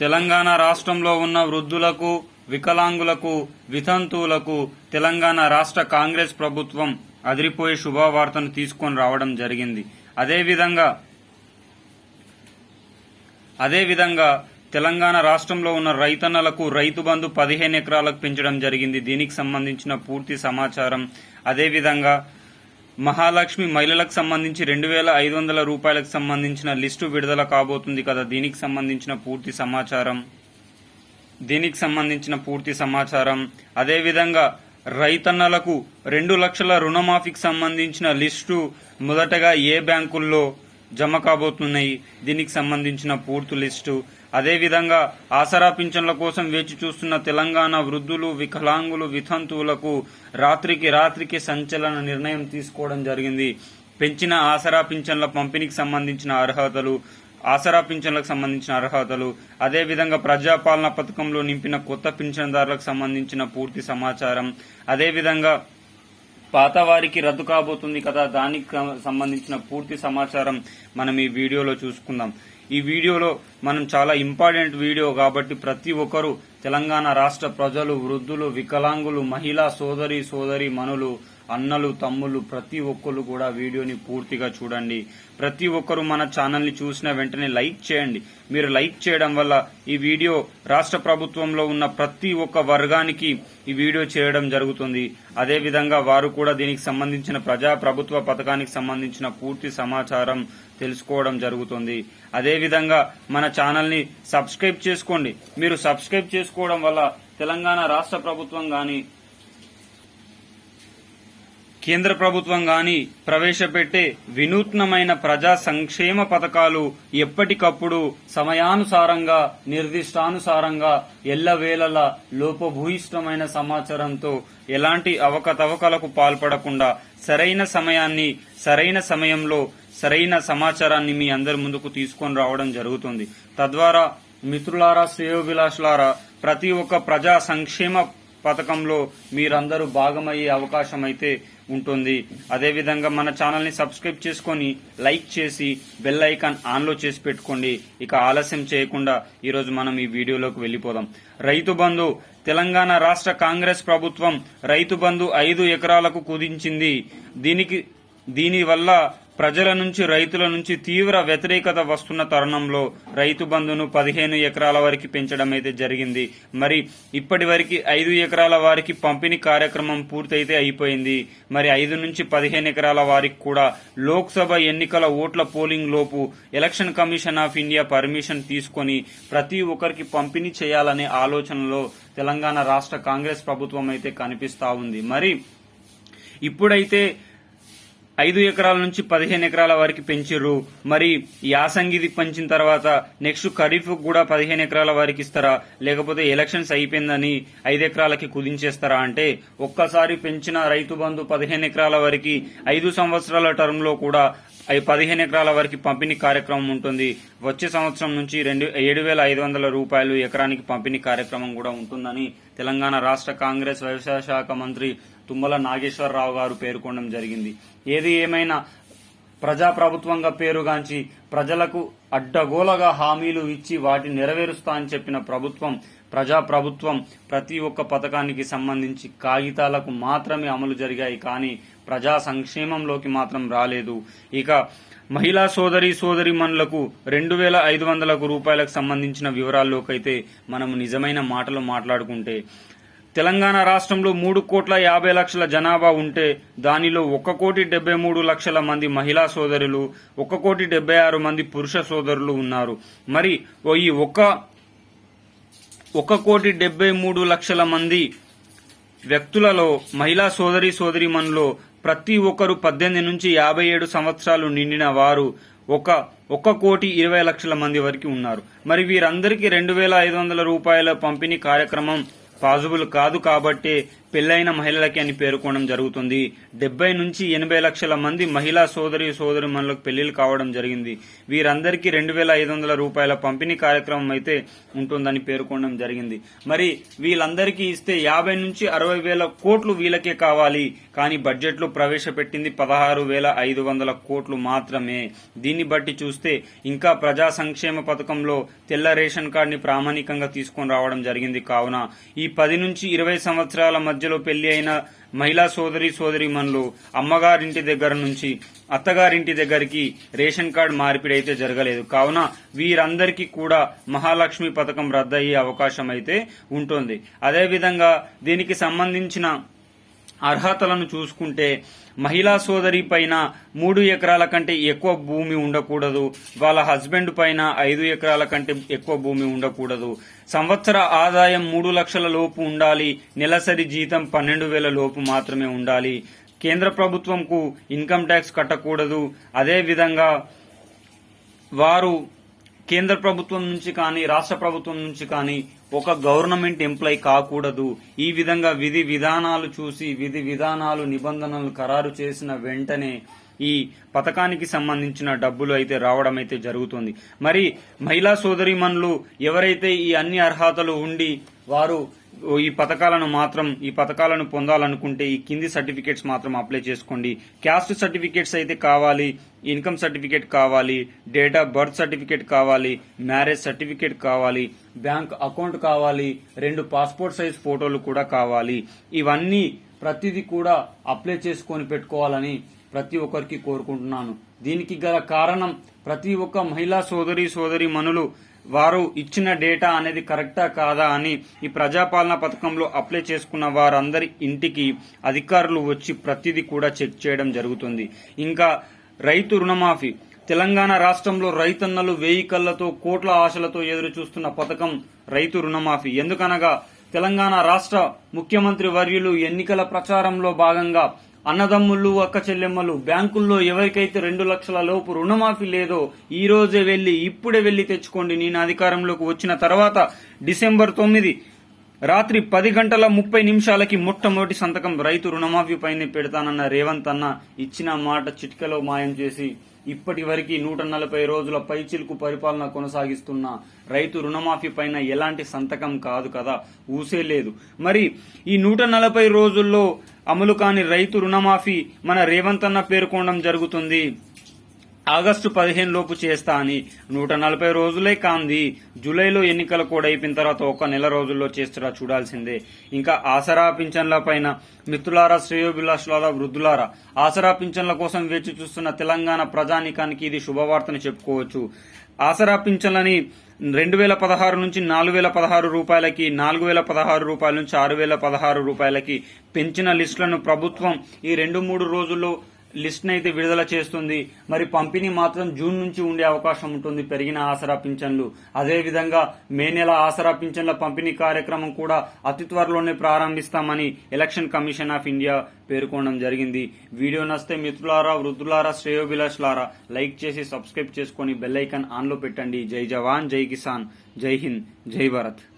తెలంగాణ రాష్ట్రంలో ఉన్న వృద్ధులకు వికలాంగులకు వితంతువులకు తెలంగాణ రాష్ట్ర కాంగ్రెస్ ప్రభుత్వం అదిరిపోయే శుభవార్తను తీసుకొని రావడం జరిగింది. అదేవిధంగా అదేవిధంగా తెలంగాణ రాష్ట్రంలో ఉన్న రైతన్నలకు రైతు బంధు పదిహేను ఎకరాలకు పెంచడం జరిగింది. దీనికి సంబంధించిన పూర్తి సమాచారం అదేవిధంగా మహాలక్ష్మి మహిళలకు సంబంధించి రెండు వేల ఐదు వందల రూపాయలకు సంబంధించిన లిస్టు విడుదల కాబోతుంది కదా. దీనికి సంబంధించిన పూర్తి సమాచారం. దీనికి సంబంధించిన పూర్తి సమాచారం. అదేవిధంగా రైతన్నలకు రెండు లక్షల రుణమాఫీకి సంబంధించిన లిస్టు మొదటగా ఏ బ్యాంకుల్లో జమ కాబోతున్నాయి? దీనికి సంబంధించిన పూర్తి లిస్టు అదేవిధంగా ఆసరా పింఛన్ల కోసం వేచి చూస్తున్న తెలంగాణ వృద్ధులు వికలాంగులు వితంతువులకు రాత్రికి రాత్రికి సంచలన నిర్ణయం తీసుకోవడం జరిగింది. పెంచిన ఆసరా పింఛన్ల పంపిణీకి సంబంధించిన అర్హతలు ఆసరా పింఛన్లకు సంబంధించిన అర్హతలు అదేవిధంగా ప్రజాపాలన పథకంలో నింపిన కొత్త పింఛన్దారులకు సంబంధించిన పూర్తి సమాచారం అదేవిధంగా పాత వారికి రద్దు కాబోతుంది కదా దానికి సంబంధించిన పూర్తి సమాచారం మనం ఈ వీడియోలో చూసుకుందాం. ఈ వీడియోలో మనం చాలా ఇంపార్టెంట్ వీడియో కాబట్టి ప్రతి ఒక్కరూ తెలంగాణ రాష్ట్ర ప్రజలు వృద్ధులు వికలాంగులు మహిళా సోదరి సోదరి మనులు అన్నలు తమ్ముళ్ళు ప్రతి ఒక్కరు కూడా వీడియోని పూర్తిగా చూడండి. ప్రతి ఒక్కరు మన ఛానల్ని చూసిన వెంటనే లైక్ చేయండి. మీరు లైక్ చేయడం వల్ల ఈ వీడియో రాష్ట్ర ప్రభుత్వంలో ఉన్న ప్రతి ఒక్క వర్గానికి ఈ వీడియో చేయడం జరుగుతుంది. అదేవిధంగా వారు కూడా దీనికి సంబంధించిన ప్రజా ప్రభుత్వ పథకానికి సంబంధించిన పూర్తి సమాచారం తెలుసుకోవడం జరుగుతుంది. అదేవిధంగా మన ఛానల్ని సబ్స్క్రైబ్ చేసుకోండి. మీరు సబ్స్క్రైబ్ చేసుకోవడం వల్ల తెలంగాణ రాష్ట్ర ప్రభుత్వం కానీ కేంద్ర ప్రభుత్వం గాని ప్రవేశపెట్టే వినూత్నమైన ప్రజా సంక్షేమ పథకాలు ఎప్పటికప్పుడు సమయానుసారంగా నిర్దిష్టానుసారంగా ఎల్లవేళలా లోపభూయిష్టమైన సమాచారంతో ఎలాంటి అవకతవకలకు పాల్పడకుండా సరైన సమయాన్ని సరైన సమయంలో సరైన సమాచారాన్ని మీ అందరి ముందుకు తీసుకొని రావడం జరుగుతుంది. తద్వారా మిత్రులారా శ్రేయోభిలాషులారా ప్రతి ఒక్క ప్రజా సంక్షేమ పథకంలో మీరందరూ భాగమయ్యే అవకాశం అయితే ఉంటుంది. అదేవిధంగా మన ఛానల్ని సబ్స్క్రైబ్ చేసుకొని లైక్ చేసి బెల్ ఐకాన్ ఆన్లో చేసి పెట్టుకోండి. ఇక ఆలస్యం చేయకుండా ఈరోజు మనం ఈ వీడియోలోకి వెళ్ళిపోదాం. రైతు బంధు తెలంగాణ రాష్ట్ర కాంగ్రెస్ ప్రభుత్వం రైతు బంధు ఐదు ఎకరాలకు కుదించింది. దీనికి దీనివల్ల ప్రజల నుంచి రైతుల నుంచి తీవ్ర వ్యతిరేకత వస్తున్న తరుణంలో రైతు బంధును పదిహేను ఎకరాల వరకు పెంచడం అయితే జరిగింది. మరి ఇప్పటి వరకు ఐదు ఎకరాల వారికి పంపిణీ కార్యక్రమం పూర్తయితే అయిపోయింది. మరి ఐదు నుంచి పదిహేను ఎకరాల వారికి కూడా లోక్సభ ఎన్నికల ఓట్ల పోలింగ్ లోపు election commission of India permission తీసుకొని ప్రతి ఒక్కరికి పంపిణీ చేయాలనే ఆలోచనలో తెలంగాణ రాష్ట్ర కాంగ్రెస్ ప్రభుత్వం అయితే కనిపిస్తా ఉంది. మరి ఇప్పుడైతే ఐదు ఎకరాల నుంచి పదిహేను ఎకరాల వరకు పెంచిర్రు. మరి యాసంగిది పెంచిన తర్వాత నెక్స్ట్ ఖరీఫ్ కూడా పదిహేను ఎకరాల వరకు ఇస్తారా? లేకపోతే ఎలక్షన్స్ అయిపోయిందని ఐదు ఎకరాలకి కుదించేస్తారా అంటే ఒక్కసారి పెంచిన రైతు బంధు పదిహేను ఎకరాల వరకు ఐదు సంవత్సరాల టర్మ్లో కూడా అవి పదిహేను ఎకరాల వరకు పంపిణీ కార్యక్రమం ఉంటుంది. వచ్చే సంవత్సరం నుంచి రెండు ఏడు వేల ఐదు వందల రూపాయలు ఎకరానికి పంపిణీ కార్యక్రమం కూడా ఉంటుందని తెలంగాణ రాష్ట్ర కాంగ్రెస్ వ్యవసాయ శాఖ మంత్రి తుమ్మల నాగేశ్వరరావు గారు పేర్కొనడం జరిగింది. ఏది ఏమైనా ప్రజాప్రభుత్వంగా పేరుగాంచి ప్రజలకు అడ్డగోలగా హామీలు ఇచ్చి వాటిని నెరవేరుస్తా అని చెప్పిన ప్రభుత్వం ప్రజాప్రభుత్వం ప్రతి ఒక్క పథకానికి సంబంధించి కాగితాలకు మాత్రమే అమలు జరిగాయి కానీ ప్రజా సంక్షేమంలోకి మాత్రం రాలేదు. ఇక మహిళా సోదరి సోదరి మనులకు రెండు వేల ఐదు వందలకు రూపాయలకు సంబంధించిన వివరాల్లోకైతే మనం నిజమైన మాటలు మాట్లాడుకుంటే తెలంగాణ రాష్ట్రంలో మూడు కోట్ల యాభై లక్షల జనాభా ఉంటే దానిలో ఒక కోటి డెబ్బై మూడు లక్షల మంది మహిళా సోదరులు ఒక కోటి డెబ్బై ఆరు మంది పురుష సోదరులు ఉన్నారు. మరి ఓ ఈ ఒక ఒక కోటి డెబ్బై మూడు లక్షల మంది వ్యక్తులలో మహిళా సోదరి సోదరిమణులో ప్రతి ఒక్కరు పద్దెనిమిది నుంచి యాభై ఏడు సంవత్సరాలు నిండిన వారు ఒక ఒక కోటి ఇరవై లక్షల మంది వరకు ఉన్నారు. మరి వీరందరికీ రెండు వేల ఐదు వందల రూపాయల పంపిణీ కార్యక్రమం పాజిబుల్ కాదు కాబట్టి పెళ్ళైన మహిళలకి అని పేర్కొనడం జరుగుతుంది. డెబ్బై నుంచి ఎనభై లక్షల మంది మహిళా సోదరి సోదరి మనులకు పెళ్ళిళ్ళు కావడం జరిగింది. వీరందరికీ రెండు వేల ఐదు వందల రూపాయల పంపిణీ కార్యక్రమం అయితే ఉంటుందని పేర్కొనడం జరిగింది. మరి వీళ్ళందరికీ ఇస్తే యాభై నుంచి అరవై వేల కోట్లు వీళ్ళకే కావాలి. కానీ బడ్జెట్లో ప్రవేశపెట్టింది పదహారు వేల ఐదు వందల కోట్లు మాత్రమే. దీన్ని బట్టి చూస్తే ఇంకా ప్రజా సంక్షేమ పథకంలో తెల్ల రేషన్ కార్డుని ప్రామాణికంగా తీసుకొని రావడం జరిగింది. కావున ఈ పది నుంచి ఇరవై సంవత్సరాల మధ్య మధ్యలో పెళ్ళి అయిన మహిళా సోదరి సోదరి మనులు అమ్మగారింటి దగ్గర నుంచి అత్తగారింటి దగ్గరికి రేషన్ కార్డు మార్పిడి అయితే జరగలేదు. కావున వీరందరికీ కూడా మహాలక్ష్మి పథకం రద్దయ్యే అవకాశం అయితే ఉంటుంది. అదేవిధంగా దీనికి సంబంధించిన అర్హతలను చూసుకుంటే మహిళా సోదరి పైన మూడు ఎకరాల కంటే ఎక్కువ భూమి ఉండకూడదు వాళ్ళ హస్బెండ్ పైన ఐదు ఎకరాల కంటే ఎక్కువ భూమి ఉండకూడదు. సంవత్సర ఆదాయం మూడు లక్షల లోపు ఉండాలి నెలసరి జీతం పన్నెండు వేల లోపు మాత్రమే ఉండాలి. కేంద్ర ప్రభుత్వంకు ఇన్కమ్ ట్యాక్స్ కట్టకూడదు. అదే విధంగా వారు కేంద్ర ప్రభుత్వం నుంచి కానీ రాష్ట్ర ప్రభుత్వం నుంచి కానీ ఒక గవర్నమెంట్ ఎంప్లాయ్ కాకూడదు. ఈ విధంగా విధి విధానాలు చూసి విధి విధానాలు నిబంధనలు ఖరారు చేసిన వెంటనే ఈ పథకానికి సంబంధించిన డబ్బులు అయితే రావడం అయితే జరుగుతుంది. మరి మహిళా సోదరిమణులు ఎవరైతే ఈ అన్ని అర్హతలు ఉండి వారు ఈ పథకాలను మాత్రం ఈ పథకాలను పొందాలనుకుంటే ఈ కింది సర్టిఫికేట్స్ మాత్రం అప్లై చేసుకోండి. క్యాస్ట్ సర్టిఫికేట్స్ అయితే కావాలి ఇన్కమ్ సర్టిఫికేట్ కావాలి డేట్ ఆఫ్ బర్త్ సర్టిఫికేట్ కావాలి మ్యారేజ్ సర్టిఫికేట్ కావాలి బ్యాంక్ అకౌంట్ కావాలి రెండు పాస్పోర్ట్ సైజ్ ఫోటోలు కూడా కావాలి. ఇవన్నీ ప్రతిదీ కూడా అప్లై చేసుకొని పెట్టుకోవాలని ప్రతి ఒక్కరికి కోరుకుంటున్నాను. దీనికి గల కారణం ప్రతి ఒక్క మహిళా సోదరి సోదరి మనులు వారు ఇచ్చిన డేటా అనేది కరెక్టా కాదా అని ఈ ప్రజాపాలన పథకంలో అప్లై చేసుకున్న వారందరి ఇంటికి అధికారులు వచ్చి ప్రతిదీ కూడా చెక్ చేయడం జరుగుతుంది. ఇంకా రైతు రుణమాఫీ. తెలంగాణ రాష్ట్రంలో రైతన్నలు వేయి కళ్ళతో కోట్ల ఆశలతో ఎదురు చూస్తున్న పథకం రైతు రుణమాఫీ. ఎందుకనగా తెలంగాణ రాష్ట్ర ముఖ్యమంత్రి వర్యులు ఎన్నికల ప్రచారంలో భాగంగా అన్నదమ్ముళ్ళు అక్క చెల్లెమ్మలు బ్యాంకుల్లో ఎవరికైతే రెండు లక్షల లోపు రుణమాఫీ లేదో ఈ రోజే వెళ్ళి ఇప్పుడే వెళ్ళి తెచ్చుకోండి. నేను అధికారంలోకి వచ్చిన తర్వాత డిసెంబర్ తొమ్మిది రాత్రి పది గంటల ముప్పై నిమిషాలకి మొట్టమొదటి సంతకం రైతు రుణమాఫీ పైన పెడతానన్న రేవంత్ అన్న ఇచ్చిన మాట చిట్కలో మాయం చేసి ఇప్పటి వరకు నూట నలభై రోజుల పైచిలుకు పరిపాలన కొనసాగిస్తున్న రైతు రుణమాఫీ పైన ఎలాంటి సంతకం కాదు కదా ఊసే లేదు. మరి ఈ నూట నలభై రోజుల్లో అమలు కాని రైతు రుణమాఫీ మన రేవంత్ అన్న పేర్కొనడం జరుగుతుంది. ఆగస్టు పదిహేను లోపు చేస్తా అని నూట నలభై రోజులే కాంది. జూలైలో ఎన్నికలు కూడా అయిపోయిన తర్వాత ఒక నెల రోజుల్లో చేస్తారా చూడాల్సిందే. ఇంకా ఆసరా పింఛన్ల పైన మిత్రులారా శ్రేయోభిలాషులారా వృద్ధులారా ఆసరా పింఛన్ల కోసం వేచి చూస్తున్న తెలంగాణ ప్రజానికానికి ఇది శుభవార్తను చెప్పుకోవచ్చు. ఆసరా పింఛన్లని రెండు వేల పదహారు నుంచి నాలుగు వేల పదహారు రూపాయలకి నాలుగు వేల పదహారు రూపాయల నుంచి ఆరు వేల పదహారు రూపాయలకి పెంచిన లిస్టులను ప్రభుత్వం ఈ రెండు మూడు రోజుల్లో లిస్ట్ అయితే విడుదల చేస్తుంది. మరి పంపిణీ మాత్రం జూన్ నుంచి ఉండే అవకాశం ఉంటుంది. పెరిగిన ఆసరా పింఛన్లు. అదేవిధంగా మే నెల ఆసరా పింఛన్ల పంపిణీ కార్యక్రమం కూడా అతి త్వరలోనే ప్రారంభిస్తామని ఎలక్షన్ కమిషన్ ఆఫ్ ఇండియా పేర్కొనడం జరిగింది. వీడియో నస్తే మిత్రులారా వృద్ధులారా శ్రేయోభిలాషులారా లైక్ చేసి సబ్స్క్రైబ్ చేసుకొని బెల్ ఐకాన్ ఆన్లో పెట్టండి. జై జవాన్ జై కిసాన్ జై హింద్ జై భారత్.